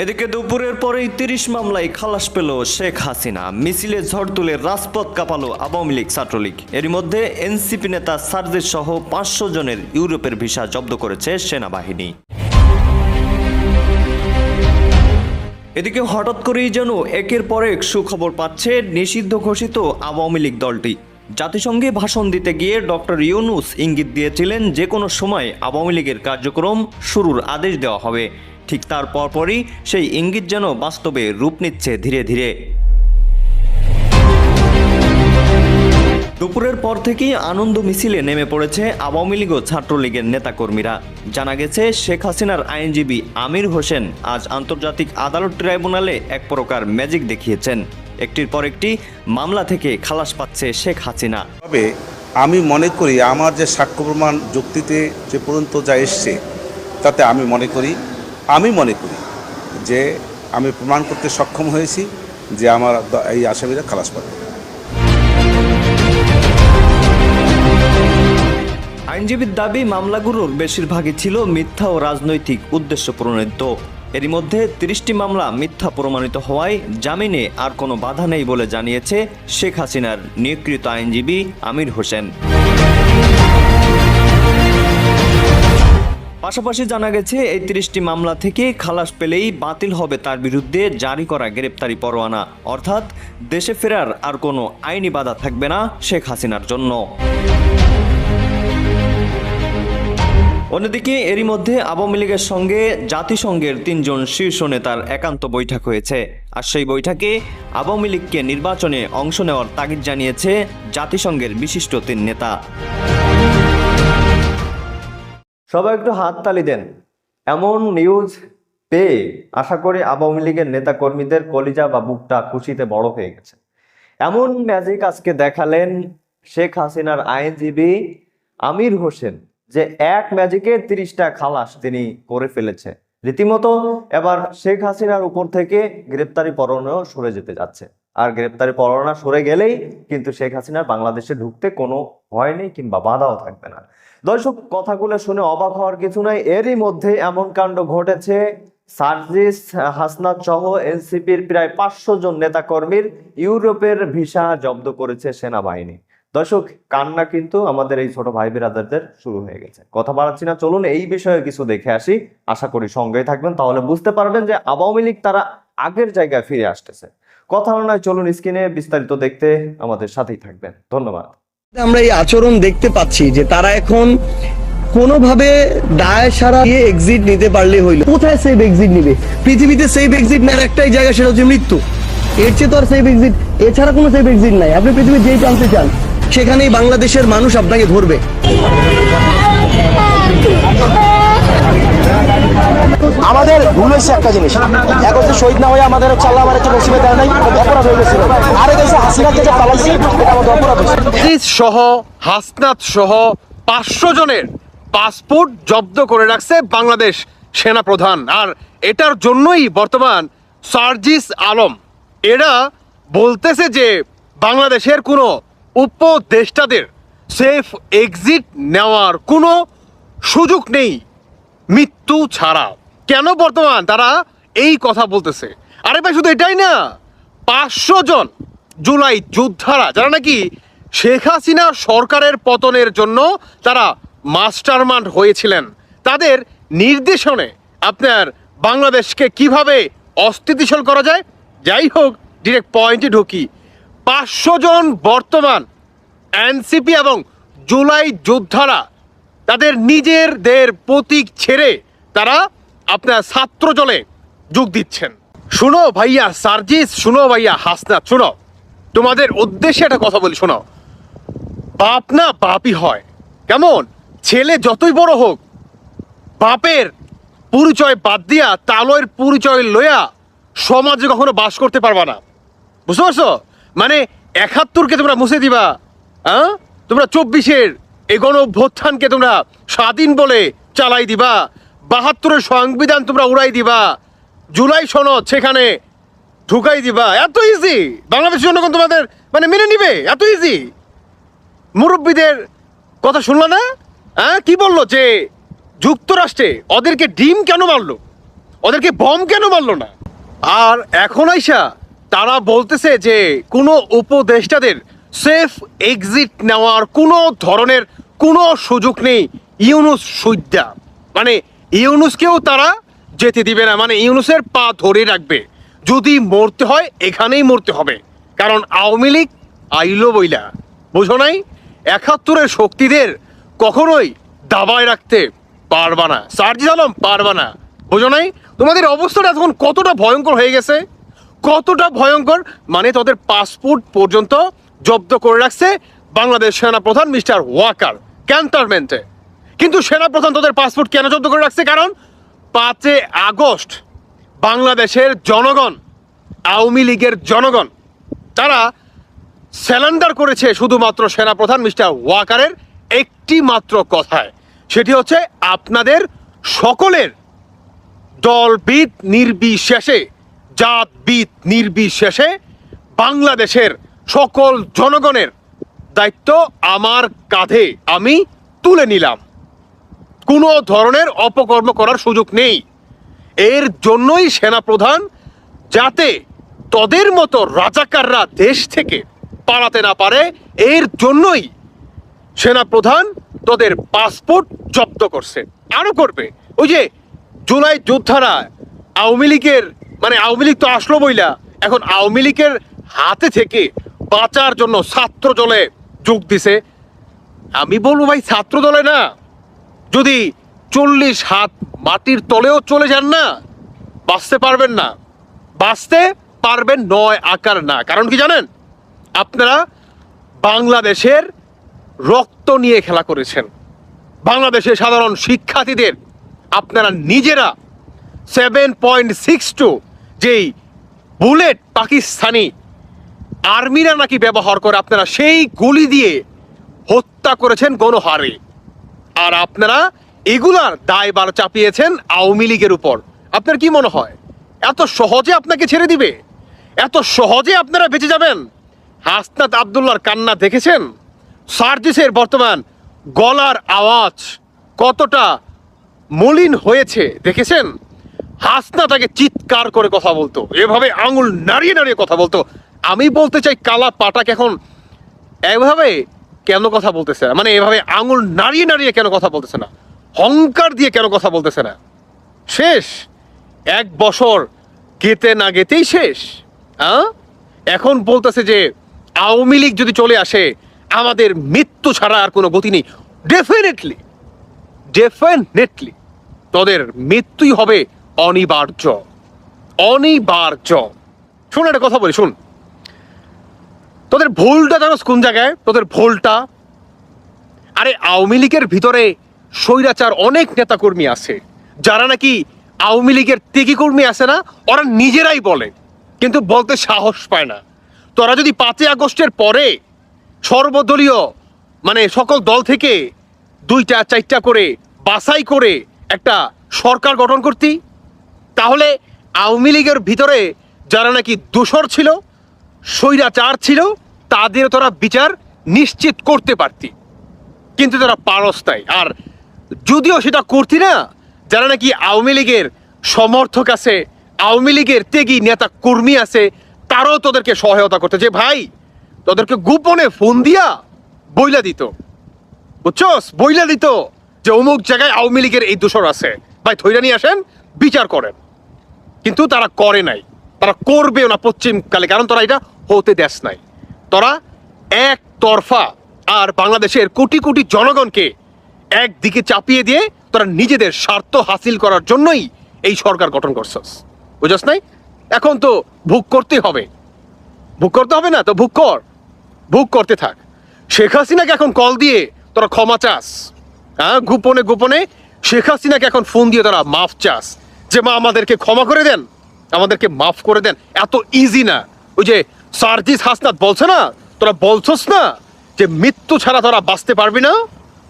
এদিকে দুপুরের পরেই তিরিশ মামলায় খালাস পেল শেখ হাসিনা। মিছিলে ঝড় তুলে রাজপথ কাঁপালো আওয়ামী লীগ ছাত্রলীগ। এরই মধ্যে এনসিপি নেতা সার্জেস সহ পাঁচশো জনের ইউরোপের ভিসা জব্দ করেছে সেনাবাহিনী। এদিকে হঠাৎ করেই যেন একের পর এক সুখবর পাচ্ছে নিষিদ্ধ ঘোষিত আওয়ামী লীগ দলটি। জাতিসংঘে ভাষণ দিতে গিয়ে ডক্টর ইউনুস ইঙ্গিত দিয়েছিলেন যে কোনো সময় আওয়ামী লীগের কার্যক্রম শুরুর আদেশ দেওয়া হবে। ঠিক তার পরপরই সেই ইঙ্গিত যেন বাস্তবে রূপ নিচ্ছে ধীরে ধীরে। দুপুরের পর থেকেই আনন্দ মিছিলে নেমে পড়েছে আওয়ামী লীগ ও ছাত্রলীগের নেতাকর্মীরা। জানা গেছে, শেখ হাসিনার আইনজীবী আমির হোসেন আজ আন্তর্জাতিক আদালত ট্রাইব্যুনালে এক প্রকার ম্যাজিক দেখিয়েছেন। একটির পর একটি মামলা থেকে খালাস পাচ্ছে শেখ হাসিনা। তবে আমি মনে করি, আমার যে সাক্ষ্য প্রমাণ যুক্তিতে যে পর্যন্ত যা এসছে, তাতে আমি মনে করি আমি মনে করি যে আমি প্রমাণ করতে সক্ষম হয়েছি যে আমার এই আসামিরা খালাস পাবে। আইনজীবীর দাবি, মামলাগুলোর বেশিরভাগই ছিল মিথ্যা ও রাজনৈতিক উদ্দেশ্য প্রণোদিত। এরই মধ্যে তিরিশটি মামলা মিথ্যা প্রমাণিত হওয়ায় জামিনে আর কোনো বাধা নেই বলে জানিয়েছে শেখ হাসিনার নিয়োগকৃত আইনজীবী আমির হোসেন। পাশাপাশি জানা গেছে এই তিরিশটি মামলা থেকে খালাস পেলেই বাতিল হবে তার বিরুদ্ধে জারি করা গ্রেপ্তারি পরোয়ানা। অর্থাৎ দেশে ফেরার আর কোনো আইনি বাধা থাকবে না শেখ হাসিনার জন্য। অন্যদিকে এরই মধ্যে আওয়ামী লীগের সঙ্গে জাতিসংঘের তিনজন শীর্ষ নেতার একান্ত বৈঠক হয়েছে। আর সেই বৈঠকে আওয়ামী লীগকে নির্বাচনে অংশ নেওয়ার তাগিদ জানিয়েছে জাতিসংঘের বিশিষ্ট তিন নেতা। সবাই একটু হাততালি দেন। এমন নিউজ পেয়ে আশা করি আওয়ামী লীগের নেতা কর্মীদের কলিজা বা বুকটা খুশিতে বড় হয়ে গেছে। এমন ম্যাজিক আজকে দেখালেন শেখ হাসিনার আইনজীবী আমির হোসেন, যে এক ম্যাজিকে তিরিশটা খালাস তিনি করে ফেলেছে। রীতিমতো এবার শেখ হাসিনার উপর থেকে গ্রেপ্তারি পরোয়ানাও সরে যেতে যাচ্ছে। আর গ্রেপ্তারি পরোয়ানা সরে গেলেই কিন্তু শেখ হাসিনার বাংলাদেশে ঢুকতে কোনো ভয় নেই কিংবা বাধাও থাকবে না। দর্শক, কথাগুলো শুনে অবাক হওয়ার কিছু নাই। এরই মধ্যে এমন কাণ্ড ঘটেছে। সার্জিস হাসনাত সহ এনসিপির প্রায় পাঁচশো জন নেতাকর্মীর ইউরোপের ভিসা জব্দ করেছে সেনাবাহিনী। দর্শক, কান্না কিন্তু আমাদের এই ছোট ভাই বিরাদারদের শুরু হয়ে গেছে। কথা বাড়াচ্ছি না, চলুন এই বিষয়ে কিছু দেখে আসি। আশা করি সঙ্গেই থাকবেন, তাহলে বুঝতে পারবেন যে আওয়ামী লীগ তারা আগের জায়গায় ফিরে আসতেছে। কথা নয় চলুন স্ক্রিনে বিস্তারিত দেখতে আমাদের সাথেই থাকবেন। ধন্যবাদ। আমরা এই আচরণ দেখতে পাচ্ছি যে তারা এখন কোনোভাবে দায় সারা দিয়ে এক্সিট নিতে পারলে হইল। কোথায় সেফ এক্সিট নিবে? পৃথিবীতে সেফ এক্সিট নেওয়ার একটাই জায়গা সেটা হচ্ছে মৃত্যু। এর চেয়ে তো আর সেফ এক্সিট এছাড়া কোনো সেফ এক্সিট নাই। আপনি পৃথিবীর যেই প্রান্তে চান সেখানেই বাংলাদেশের মানুষ আপনাকে ধরবে। আমাদের ভুল হয়েছে একটা জিনিস। এক হচ্ছে শহীদ না হয়ে আমাদের হচ্ছে আল্লাহ আমার হচ্ছে নসিবে দেয় নাই অপরাধ হয়ে গেছিল আরেক হচ্ছে হাসিনাকে যে পালাইছি এটা আমাদের অপরাধ হয়েছে। সহ, হাসনাত সহ পাঁচশো জনের পাসপোর্ট জব্দ করে রাখছে বাংলাদেশ সেনা প্রধান আর এটার জন্যই বর্তমান সার্জিস আলম, এরা বলতেছে যে বাংলাদেশের কোনো উপদেষ্টাদের সেফ এক্সিট নেওয়ার কোনো সুযোগ নেই, মৃত্যু ছাড়া। কেন বর্তমান তারা এই কথা বলতেছে? আরে ভাই, শুধু এটাই না, পাঁচশো জন জুলাই যোদ্ধারা, যারা নাকি শেখ হাসিনা সরকারের পতনের জন্য তারা মাস্টারমাইন্ড হয়েছিলেন, তাদের নির্দেশনে আপনার বাংলাদেশকে কীভাবে অস্থিতিশীল করা যায়? যাই হোক ডিরেক্ট পয়েন্টে ঢুকি। পাঁচশো জন বর্তমান এনসিপি এবং জুলাই যোদ্ধারা, তাদের নিজেরদের প্রতীক ছেড়ে তারা আপনার ছাত্র জলে যোগ দিচ্ছেন। শুনো ভাইয়া, সার্জিস, শুনো ভাইয়া, হাসনাত, শুনো। তোমাদের উদ্দেশ্যে একটা কথা বলি, শোনো। বাপ না বাপই হয়। কেমন? ছেলে যতই বড় হোক, বাপের পরিচয় বাদ দিয়া তালয়ের পরিচয় লইয়া সমাজে কখনো বাস করতে পারবা না। বুঝতে পারছ? মানে একাত্তরকে তোমরা মুছে দিবা হ্যাঁ তোমরা চব্বিশের এই গণ অভ্যুত্থানকে তোমরা স্বাধীন বলে চালাই দিবা। বাহাত্তরের সংবিধান তোমরা উড়াই দিবা। জুলাই সনদ সেখানে ঢুকাই দিবা। এত ইজি বাংলাদেশের জন্য জনগণ তোমাদের মানে মেনে নিবে। এত ইজি মুরব্বীদের কথা শুনলো না? হ্যাঁ? কি বলল যে যুক্তরাষ্ট্রে ওদেরকে ডিম কেন মারলো? ওদেরকে বম কেন মারলো না? আর এখন আইসা তারা বলতেছে যে কোনো উপদেষ্টাদের সেফ এক্সিট নেওয়ার কোনো ধরনের কোনো সুযোগ নেই। ইউনুস সুইদ্যা মানে ইউনুসকেও তারা যেতে দিবে না। মানে ইউনুসের পা ধরে রাখবে। যদি মরতে হয়, এখানেই মরতে হবে। কারণ আওয়ামী লীগ আইলো বইলা। বোঝো নাই? একাত্তরের শক্তিদের কখনোই দাবায় রাখতে পারবা না। সার্জিস আলম, পারবা না। বুঝো নাই? তোমাদের অবস্থাটা এখন কতটা ভয়ঙ্কর হয়ে গেছে? কতটা ভয়ঙ্কর? মানে তাদের পাসপোর্ট পর্যন্ত জব্দ করে রাখছে বাংলাদেশ সেনা প্রধান মিস্টার ওয়াকার ক্যান্টনমেন্টে। কিন্তু সেনা প্রধান তাদের পাসপোর্ট কেন জব্দ করে রাখছে? কারণ পাঁচে আগস্ট বাংলাদেশের জনগণ, আওয়ামী লীগের জনগণ, তারা স্যালেন্ডার করেছে শুধুমাত্র সেনাপ্রধান মিস্টার ওয়াকারের একটি মাত্র কথায়। সেটি হচ্ছে, আপনাদের সকলের দলবিদ নির্বিশেষে, জাতবিদ নির্বিশেষে বাংলাদেশের সকল জনগণের দায়িত্ব আমার কাঁধে আমি তুলে নিলাম। কোনো ধরনের অপকর্ম করার সুযোগ নেই। এর জন্যই সেনাপ্রধান যাতে তদের মতো রাজাকাররা দেশ থেকে পালাতে না পারে, এর জন্যই সেনাপ্রধান তোদের পাসপোর্ট জব্দ করছে। আরও করবে। ওই যে জুলাই যোদ্ধারা আওয়ামী লীগের মানে আওয়ামী লীগ তো আসলো বইলা, এখন আওয়ামী লীগের হাতে থেকে বাঁচার জন্য ছাত্র দলে যোগ দিছে। আমি বলব ভাই ছাত্র দলে না। যদি চল্লিশ হাত মাটির তলেও চলে যান না, বাঁচতে পারবেন না। বাঁচতে পারবেন নয় আকার না। কারণ কি জানেন? আপনারা বাংলাদেশের রক্ত নিয়ে খেলা করেছেন। বাংলাদেশের সাধারণ শিক্ষার্থীদের আপনারা নিজেরা সেভেন পয়েন্ট সিক্স টু যেই বুলেট পাকিস্তানি আর্মিরা নাকি ব্যবহার করে আপনারা সেই গুলি দিয়ে হত্যা করেছেন গণহারে। আর আপনারা এগুলার দায়বার চাপিয়েছেন আওয়ামী লীগের উপর। আপনার কি মনে হয়? এত সহজে আপনাকে ছেড়ে দিবে? এত সহজে আপনারা বেঁচে যাবেন? হাসনাত আবদুল্লার কান্না দেখেছেন? সার্জিসের বর্তমান গলার আওয়াজ কতটা মলিন হয়েছে দেখেছেন? হাসনা তাকে চিৎকার করে কথা বলতো, এভাবে আঙুল নাড়িয়ে নাড়িয়ে কথা বলতো। আমি বলতে চাই কালা পাটাক এখন এভাবে কেন কথা বলতেছে না? মানে এভাবে আঙুল নাড়িয়ে নাড়িয়ে কেন কথা বলতেছে না? হংকার দিয়ে কেন কথা বলতেছে না? শেষ। এক বছর গেতে না গেতেই শেষ। হ্যাঁ এখন বলতেছে যে, আওয়ামী লীগ যদি চলে আসে, আমাদের মৃত্যু ছাড়া আর কোনো গতি নেই। ডেফিনেটলি ডেফিনেটলি তোদের মৃত্যুই হবে অনিবার্য। অনিবার্য। শোন একটা কথা বলি শুন তোদের ভুলটা জানোস কোন জায়গায়? তোদের ভুলটা? আরে, আওয়ামী লীগের ভিতরে স্বৈরাচার অনেক নেতাকর্মী আছে। যারা নাকি আওয়ামী লীগের তেকি কর্মী আছে না, ওরা নিজেরাই বলে, কিন্তু বলতে সাহস পায় না। তোরা যদি পাঁচই আগস্টের পরে সর্বদলীয় মানে সকল দল থেকে দুইটা, চারটা করে বাছাই করে একটা সরকার গঠন করতি, তাহলে আওয়ামী লীগের ভিতরে যারা নাকি দোষর ছিল স্বৈরাচার ছিল, তাদের তোরা বিচার নিশ্চিত করতে পারতি। কিন্তু তারা পারস তাই আর যদিও সেটা করতি না, যারা নাকি আওয়ামী লীগের সমর্থক আছে, আওয়ামী লীগের ত্যাগী নেতা কর্মী আছে, তারাও তোদেরকে সহায়তা করতে। যে ভাই, তোদেরকে গোপনে ফোন দিয়া বইলা দিত। বুঝছস? বইলা দিত যে অমুক জায়গায় আওয়ামী লীগের এই দোষর আছে। ভাই ধৈর্য নিয়ে আসেন, বিচার করেন। কিন্তু তারা করে নাই। তারা করবেও না পশ্চিমকালে। কারণ তারা এটা হতে দেশ নাই। তোরা এক তরফা আর বাংলাদেশের কোটি কোটি জনগণকে একদিকে চাপিয়ে দিয়ে তোরা নিজেদের স্বার্থ হাসিল করার জন্যই এই সরকার গঠন করছস। বুঝছস নাই? এখন তো ভোগ করতে হবে। ভোগ করতে হবে না তো ভোগ কর। ভোগ করতে থাক। শেখ হাসিনাকে এখন কল দিয়ে তোরা ক্ষমা চাস। হ্যাঁ গোপনে গোপনে শেখ হাসিনাকে এখন ফোন দিয়ে তোরা মাফ চাস। যে মা আমাদেরকে ক্ষমা করে দেন, আমাদেরকে মাফ করে দেন। এত ইজি না। ওই যে সার্জিস হাসনাত বলছে না? তোরা বলছস না যে মৃত্যু ছাড়া তোরা বাঁচতে পারবি না?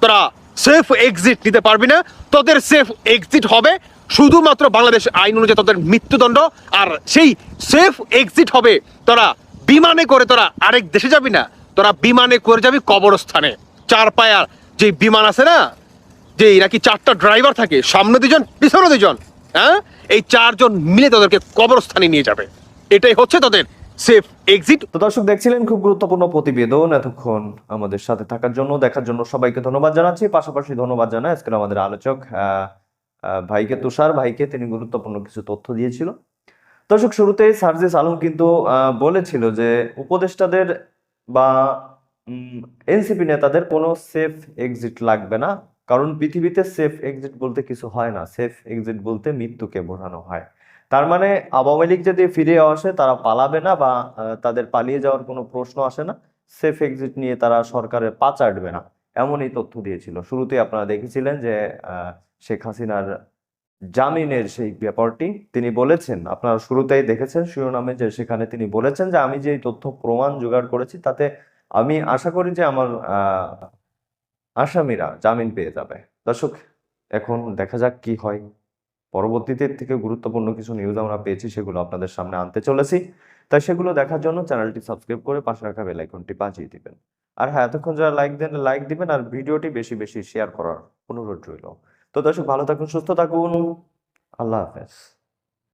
তোরা সেফ এক্সিট নিতে পারবি না? তোদের সেফ এক্সিট হবে শুধুমাত্র বাংলাদেশ আইন অনুযায়ী তোদের মৃত্যুদণ্ড, আর সেই সেফ এক্সিট হবে তোরা বিমানে করে তোরা আরেক দেশে যাবি না? তোরা বিমানে করে যাবি কবরস্থানে। চার পায়ার যে বিমান আছে না, যে নাকি চারটা ড্রাইভার থাকে? সামনে দুজন, পিছনে দুজন হ্যাঁ? এই চারজন মিলে তাদেরকে কবরস্থানে নিয়ে যাবে। এটাই হচ্ছে তাদের সেফ এক্সিট তো দর্শক, দেখছিলেন খুব গুরুত্বপূর্ণ প্রতিবেদন এতক্ষণ আমাদের সাথে থাকার জন্য। দেখার জন্য সবাইকে ধন্যবাদ জানাচ্ছি। পাশাপাশি ধন্যবাদ জানাই আজকের আমাদের আলোচক ভাইকে তুষার। ভাইকে তিনি গুরুত্বপূর্ণ কিছু তথ্য দিয়েছিল। দর্শক শুরুতেই সার্জিস আলম কিন্তু বলেছিল যে উপদেষ্টাদের বা এনসিপি নেতাদের কোনো সেফ এক্সিট লাগবে না। কারণ পৃথিবীতে সেফ এক্সিট বলতে কিছু হয় না। সেফ এক্সিট বলতে মৃত্যুকে বোঝানো হয়। তার মানে আওয়ামী লীগ যদি ফিরে আসে, তারা পালাবে না বা তাদের পালিয়ে যাওয়ার কোনো প্রশ্ন আসে না। সেফ এক্সিট নিয়ে তারা সরকারের পা চাটবে না। এমনই তথ্য দিয়েছিল। শুরুতেই আপনারা দেখেছিলেন যে শেখ হাসিনার জামিনের সেই ব্যাপারটি তিনি বলেছেন। আপনারা শুরুতেই দেখেছেন শিরোনামে যে সেখানে তিনি বলেছেন যে, আমি যে তথ্য প্রমাণ জোগাড় করেছি, তাতে আমি আশা করি যে আমার আসামিরা জামিন পেয়ে যাবে। দর্শক, এখন দেখা যাক কি হয়। পরবর্তীতে থেকে গুরুত্বপূর্ণ কিছু নিউজ আমরা পেয়েছি, সেগুলো আপনাদের সামনে আনতে চলেছি। তাই সেগুলো দেখার জন্য চ্যানেলটি সাবস্ক্রাইব করে পাশে রাখা বেল আইকনটি বাজিয়ে দিবেন। আর হ্যাঁ এতক্ষণ যারা লাইক দেন লাইক দিবেন আর ভিডিওটি বেশি বেশি শেয়ার করার অনুরোধ রইল। তো দর্শক, ভালো থাকুন, সুস্থ থাকুন। আল্লাহ হাফেজ।